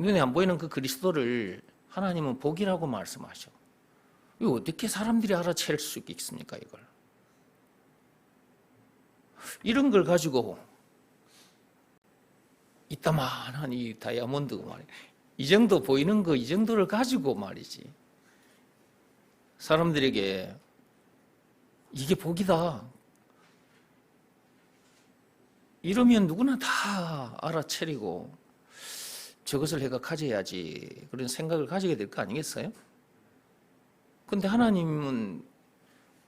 눈에 안 보이는 그 그리스도를 하나님은 복이라고 말씀하셔. 이거 어떻게 사람들이 알아챌 수 있겠습니까, 이걸? 이런 걸 가지고 이따만한 이 다이아몬드 말이야. 이 정도 보이는 거, 이 정도를 가지고 말이지. 사람들에게 이게 복이다. 이러면 누구나 다 알아채리고 저것을 내가 가져야지 그런 생각을 가지게 될 거 아니겠어요? 근데 하나님은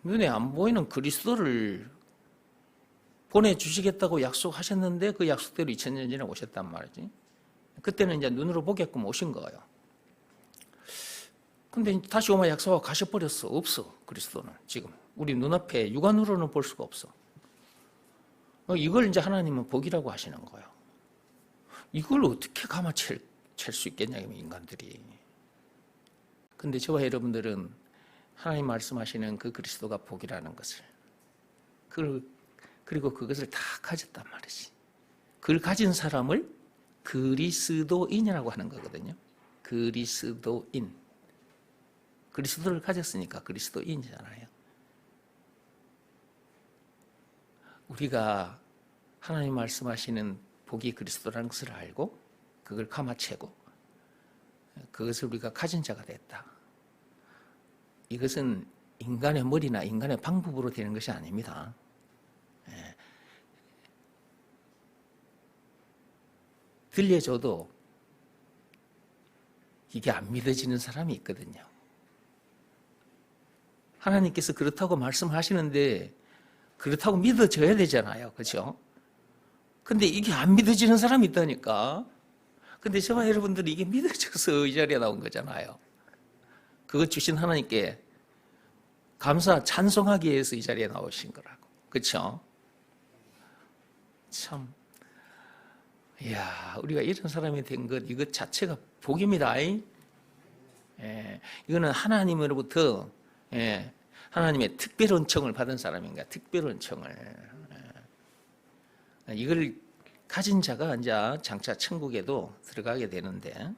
눈에 안 보이는 그리스도를 보내주시겠다고 약속하셨는데 그 약속대로 2000년 전에 오셨단 말이지. 그때는 이제 눈으로 보게끔 오신 거예요. 근데 다시 오마 약속하고 가셔버렸어. 없어. 그리스도는 지금. 우리 눈앞에 육안으로는 볼 수가 없어. 어, 이걸 이제 하나님은 복이라고 하시는 거예요. 이걸 어떻게 감아챌 수 있겠냐, 인간들이. 근데 저와 여러분들은 하나님 말씀하시는 그 그리스도가 복이라는 것을, 그걸, 그리고 그것을 다 가졌단 말이지. 그걸 가진 사람을 그리스도인이라고 하는 거거든요. 그리스도인. 그리스도를 가졌으니까 그리스도인이잖아요. 우리가 하나님 말씀하시는 복이 그리스도라는 것을 알고 그걸 감아채고 그것을 우리가 가진 자가 됐다. 이것은 인간의 머리나 인간의 방법으로 되는 것이 아닙니다. 예. 들려줘도 이게 안 믿어지는 사람이 있거든요. 하나님께서 그렇다고 말씀하시는데 그렇다고 믿어져야 되잖아요. 그렇죠? 근데 이게 안 믿어지는 사람이 있다니까. 근데 저와 여러분들이 이게 믿어져서 이 자리에 나온 거잖아요. 그것 주신 하나님께 감사, 찬송하기 위해서 이 자리에 나오신 거라고. 그렇죠? 참. 이야, 우리가 이런 사람이 된 것, 이것 자체가 복입니다. 예, 이거는 하나님으로부터 예, 하나님의 특별 은총을 받은 사람인가? 특별 은총을. 예. 이걸 가진 자가 이제 장차 천국에도 들어가게 되는데,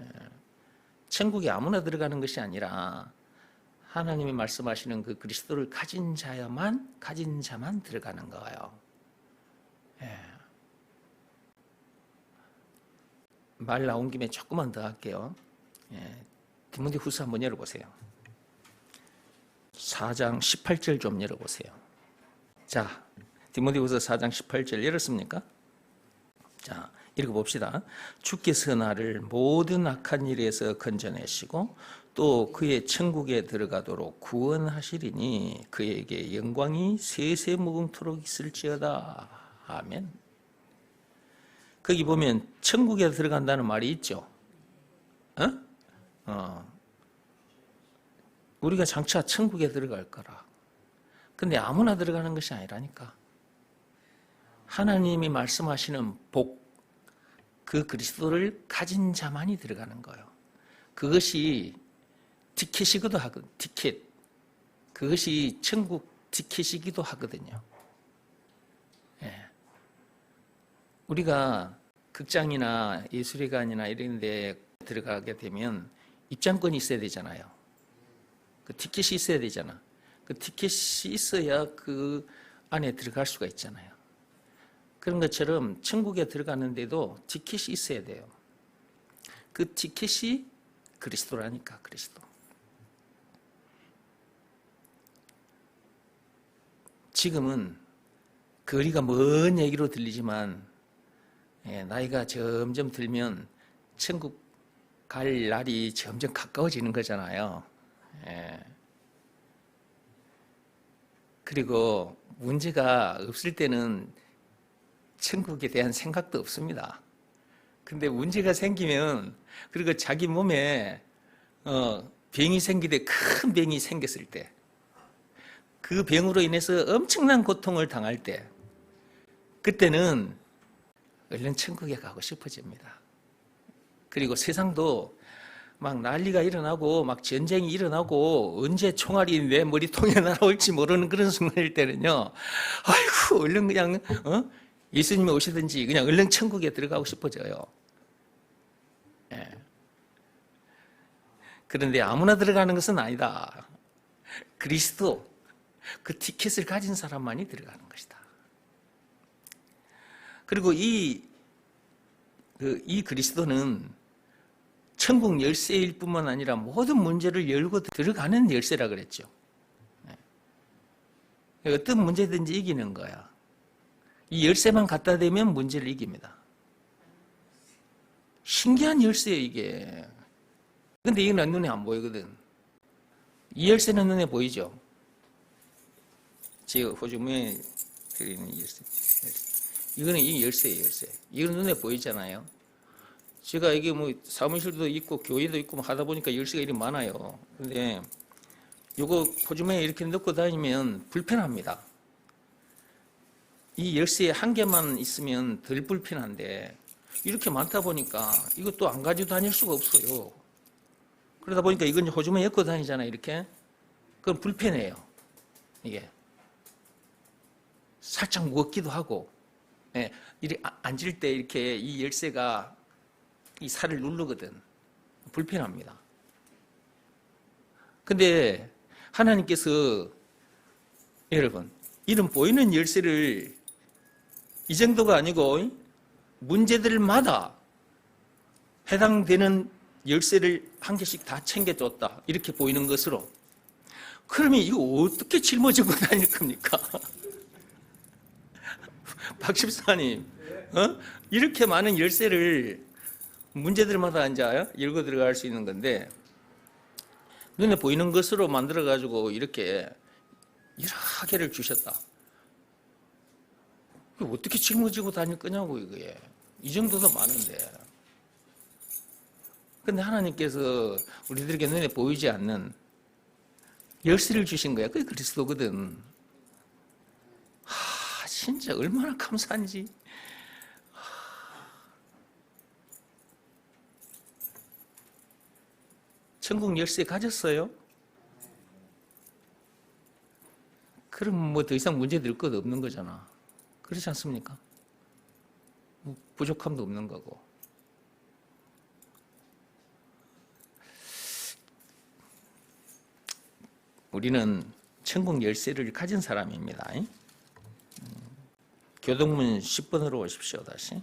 예. 천국에 아무나 들어가는 것이 아니라 하나님이 말씀하시는 그 그리스도를 가진 자야만, 가진 자만 들어가는 거예요. 예. 말 나온 김에 조금만 더 할게요. 예. 디모데 후서 한번 열어보세요. 4장 18절 좀 열어보세요. 자, 디모데후서 4장 18절 열었습니까? 자, 읽어 봅시다. 주께서 나를 모든 악한 일에서 건져내시고 또 그의 천국에 들어가도록 구원하시리니 그에게 영광이 세세 무궁토록 있을지어다. 아멘. 거기 보면 천국에 들어간다는 말이 있죠. 어? 어. 우리가 장차 천국에 들어갈 거라. 근데 아무나 들어가는 것이 아니라니까. 하나님이 말씀하시는 복, 그 그리스도를 가진 자만이 들어가는 거예요. 그것이 티켓이기도 하거든, 티켓. 그것이 천국 티켓이기도 하거든요. 예. 우리가 극장이나 예술회관이나 이런 데 들어가게 되면 입장권이 있어야 되잖아요. 그 티켓이 있어야 되잖아. 그 티켓이 있어야 그 안에 들어갈 수가 있잖아요. 그런 것처럼 천국에 들어가는데도 티켓이 있어야 돼요. 그 티켓이 그리스도라니까, 그리스도. 지금은 거리가 먼 얘기로 들리지만, 예, 나이가 점점 들면 천국 갈 날이 점점 가까워지는 거잖아요. 예. 그리고 문제가 없을 때는 천국에 대한 생각도 없습니다. 근데 문제가 생기면 그리고 자기 몸에 어, 병이 생기되 큰 병이 생겼을 때, 그 병으로 인해서 엄청난 고통을 당할 때, 그때는 얼른 천국에 가고 싶어집니다. 그리고 세상도 막 난리가 일어나고 막 전쟁이 일어나고 언제 총알이 내 머리통에 날아올지 모르는 그런 순간일 때는요. 아이고 얼른 그냥 어? 예수님이 오시든지 그냥 얼른 천국에 들어가고 싶어져요. 예. 그런데 아무나 들어가는 것은 아니다. 그리스도, 그 티켓을 가진 사람만이 들어가는 것이다. 그리고 이, 그, 이 그리스도는 천국 열쇠일 뿐만 아니라 모든 문제를 열고 들어가는 열쇠라 그랬죠. 예. 어떤 문제든지 이기는 거야. 이 열쇠만 갖다 대면 문제를 이깁니다. 신기한 열쇠예요, 이게. 근데 이건 눈에 안 보이거든. 이 열쇠는 눈에 보이죠? 제가 호주머니에 이 열쇠. 이거는 이 열쇠예요, 열쇠. 이건 눈에 보이잖아요. 제가 이게 뭐 사무실도 있고 교회도 있고 뭐 하다 보니까 열쇠가 이리 많아요. 근데 요거 호주머니에 이렇게 넣고 다니면 불편합니다. 이 열쇠 한 개만 있으면 덜 불편한데 이렇게 많다 보니까 이것도 안 가지고 다닐 수가 없어요. 그러다 보니까 이건 호주머니 엮고 다니잖아요, 이렇게. 그건 불편해요. 이게. 살짝 무겁기도 하고, 예, 이렇게 아- 앉을 때 이렇게 이 열쇠가 이 살을 누르거든. 불편합니다. 근데 하나님께서 여러분, 이런 보이는 열쇠를 이 정도가 아니고 문제들마다 해당되는 열쇠를 한 개씩 다 챙겨줬다. 이렇게 보이는 것으로. 그러면 이거 어떻게 짊어지고 다닐 겁니까? 박 집사님, 어? 이렇게 많은 열쇠를 문제들마다 앉아 열고 들어갈 수 있는 건데, 눈에 보이는 것으로 만들어 가지고 이렇게 여러 개를 주셨다. 이거 어떻게 짊어지고 다닐 거냐고, 이거에. 이 정도도 많은데. 근데 하나님께서 우리들에게 눈에 보이지 않는 열쇠를 주신 거야. 그게 그리스도거든. 하, 진짜 얼마나 감사한지. 천국 열쇠 가졌어요? 그럼 뭐 더 이상 문제 될 것 없는 거잖아. 그렇지 않습니까? 뭐 부족함도 없는 거고. 우리는 천국 열쇠를 가진 사람입니다. 음, 교동문 10번으로 오십시오, 다시.